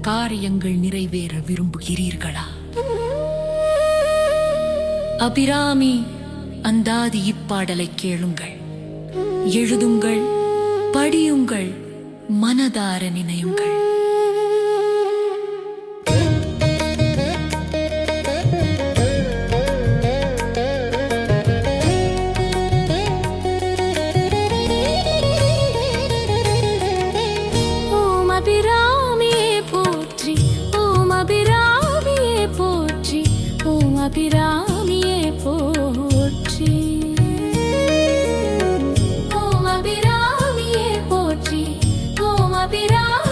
காரியங்கள் நிறைவேற விரும்புகிறீர்களா? அபிராமி அந்தாதி இப்பாடலை கேளுங்கள். எழுதுங்கள் படியுங்கள் மனதார நினையுங்கள். அபிராமியே போற்றி. ஓம் அபிராமியே போற்றி. ஓம் அபிராமி